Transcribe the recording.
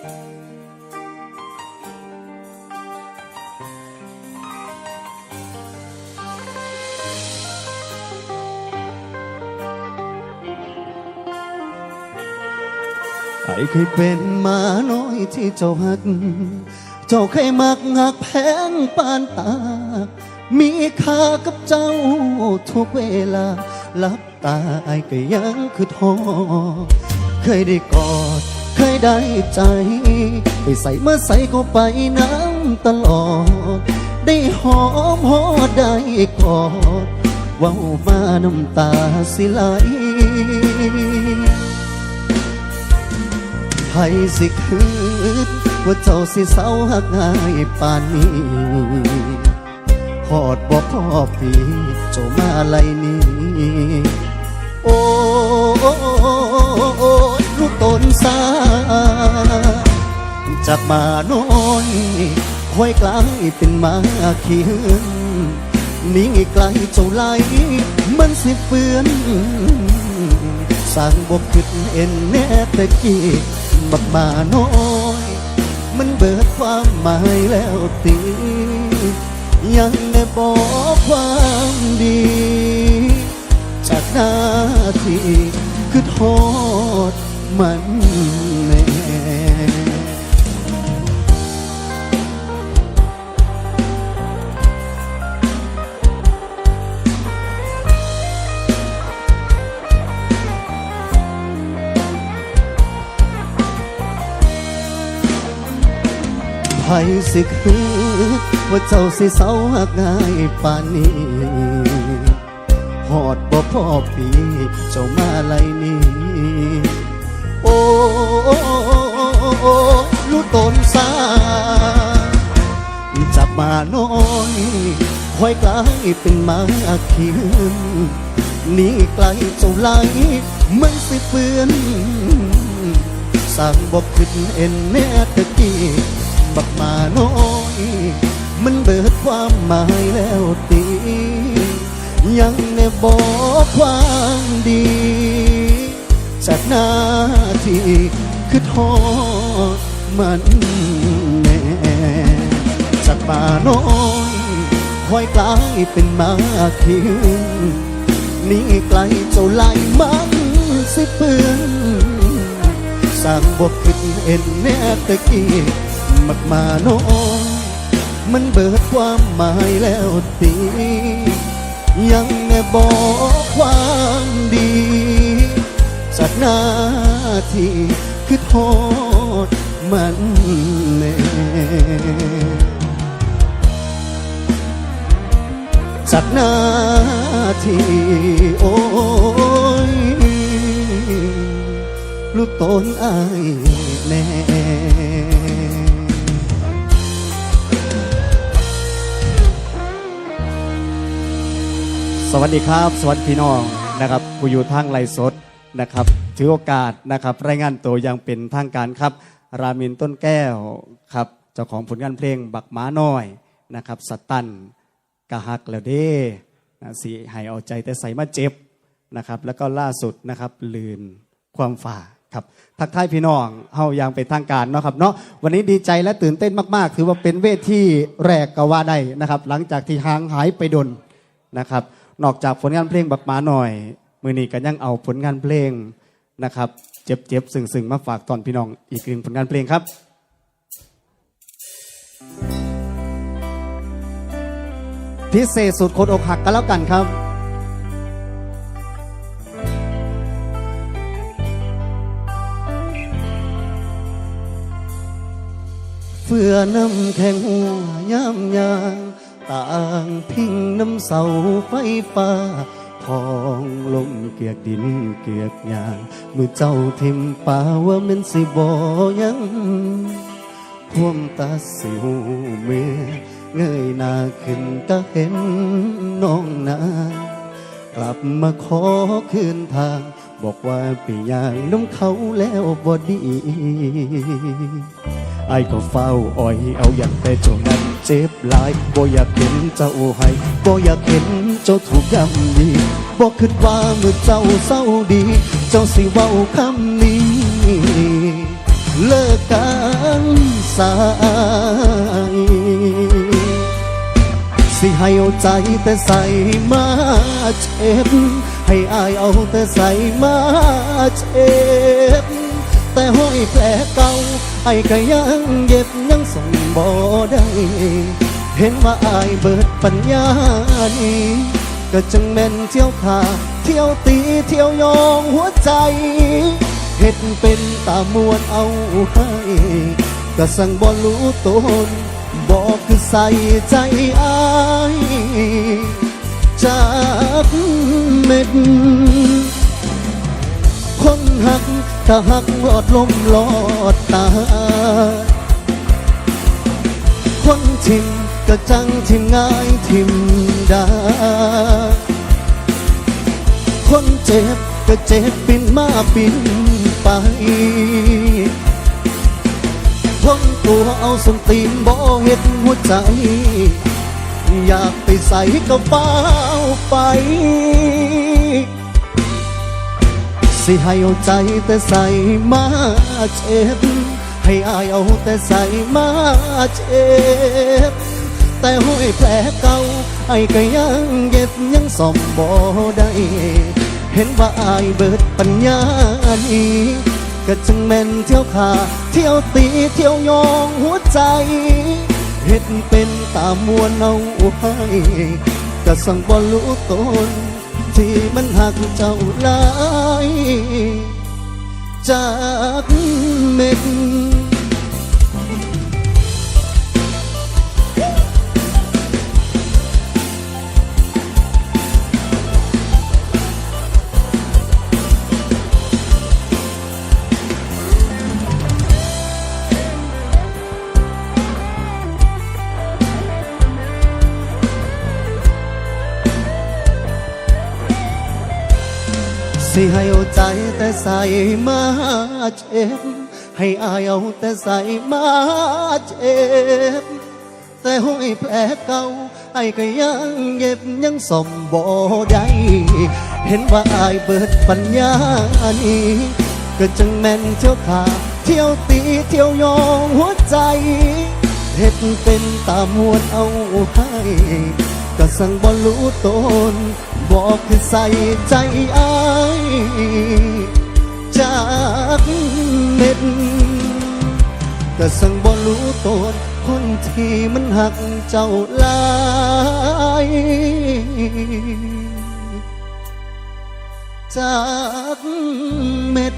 ไอ้เคยเป็นมาน้อยที่เจ้าหัก เจ้าเคยมักหักแพงปานตา มีค่ากับเจ้าทุกเวลาลับตาไอ้ก็ยังคือทอเคยได้กอด เคยได้ใจไปใส่เมื่อใส่ก็ไปน้ำตลอด ได้หอมหอดได้กอดว้ามาน้ำตาสิไหลไผสิคืนว่าเจ้าสิเศร้าหักง่ายปานนี้หอดบ่พอปีเจ้ามาไลนี้ โอ้ นสาจากมาน้อยค่อยกลายเป็นมาขีหนนี่งไกลเจ้าไหลมันสิเฟือนสร้างบกขึ้นเอ็นแน่ตะกี้บักมาน้อยมันเบิดความหมายแล้วตียังได้บอกความดี จากหน้าที่คือโทษ มันแน่ไผสิคือว่าเจ้าสิเศร้าหักง่ายปานนี้หอดบ่พ่อปีเจ้ามาไลนี้ โอ้ลูกตนสาจับมาน้อยค่อยกลายเป็นมาคืนนี่ไกลเจ้าไหลมันสิเปื้อนสั่งบอกขึ้นเอ็นแน่ตะกี้บักมาน้อยมันเบิดความหมายแล้วตียังแน่บอกความดี จากหน้าที่คือโทษมันแน่จากมาน้อยค่อยกลายเป็นมาคืนหนี่ไกลเจ้าไหลมันสิเปื้อนสร้างบทขึ้นเอ็นแน่ตะกี้มักมาน้อยมันเบิดความหมายแล้วตียังแน่บอกความดี จากหน้าที่คือโทษมันแน่จากหน้าที่โอ้ยลูกตนอายแน่สวัสดีครับ สวัสดีพี่น้องนะครับผู้อยู่ทางไลฟ์สด นะครับ ถือโอกาสนะครับ รายงานตัวอย่างเป็นทางการครับ รามินต้นแก้วครับ เจ้าของผลงานเพลงบักม้าน้อยนะครับสตันกะฮักแล้วเด้นะสีให้เอาใจแต่ใส่มาเจ็บนะครับ แล้วก็ล่าสุดนะครับลืนความฝ่าครับทักทายพี่น้องเฮายังเป็นทางการเนาะครับเนาะวันนี้ดีใจและตื่นเต้นมาก ๆ ถือว่าเป็นเวทที่แรกก็ว่าได้นะครับ หลังจากที่ห่างหายไปดนนะครับ นอกจากผลงานเพลงบักหมาหน่อย มือนี้ก็ยังเอาผลงานเพลงนะครับ เจ็บๆซึ้งๆมาฝากตอนพี่น้องอีกหนึ่งผลงานเพลงครับพิเศษสุดโคตรอกหักกันแล้วกันครับ เฟื่อน้ำแข็งหัวยามยาง ต่างพิงน้ำเสาไฟฟ้า องลมเกียกดินเกียกยางมือเจ้าทิมป่าว่ามันสิบอยังพวมตาสิวเมื่อเงยหน้าขึ้นก็เห็นน้องนากลับมาขอคืนทาง บอกว่าไปอย่างน้ำเขาแล้วบ่ดี ไอ้ก็เฝ้าอ้อยเอาอย่างแต่เจ้านั้นเจ็บหลายบ่อยากเห็นเจ้าให้บ่อยากเห็นเจ้าถูกย่ำดีบ่คิดว่าเมื่อเจ้าเศร้าดี เจ้าสิเว้าคำนี้ เลิกกันสายสิให้เอาใจแต่ใส่มาเจ็บให้อายเอาแต่ใส่มาเจ็บแต่ห้อยแผลเก่า ไอ้ก็ยังเย็บยังส่งบ่ได้เห็นว่าอายเบิดปัญญานี้ก็จังแม่นเที่ยวขาเที่ยวตีเที่ยวยองหัวใจเห็ดเป็นตามวนเอาให้ก็สั่งบ่รู้ตนบอกคือใส่ใจอายจากเม็ดคนหัก ถ้าหักหลอดลมหลอดตา คนทิมก็จังทิมง่ายทิมด้คนเจ็บก็เจ็บปินมาปินไปคนตัวเอาสมตีนบ่เห็ดหัวใจ อยากไปใส่ก็เป้าไป สิให้เอาใจแต่ใส่มาเจ็บ ให้อายเอาแต่ใส่มาเจ็บ แต่ห้อยแผลเก่าไอ้ก็ยังเย็บยังซ่อมบ่ได้ เห็นว่าอายเบิดปัญญานี้ก็จึงแม่นเที่ยวขาเที่ยวตีเที่ยวยองหัวใจ เห็ดเป็นตามมวนเอาให้ก็สั่งบ่รู้ตน ที่มันหักเจ้าหลายจากเม็ด สิให้เอาใจแต่ใส่มาเจ็บ ให้อายเอาแต่ใส่มาเจ็บ แต่ห้อยแผลเก่าไอ้ก็ยังเย็บยังสมบ่ได้เห็นว่าอายเบิดปัญญานี้ก็จังแม่นเที่ยวขาเที่ยวตีเที่ยวยองหัวใจเฮ็ดเป็นตามวนเอาให้ ก็สั่งบ่รู้ตนบอกคือใส่ใจอายจากเม็ดก็สั่งบ่รู้ตนคนที่มันหักเจ้าลายจากเม็ด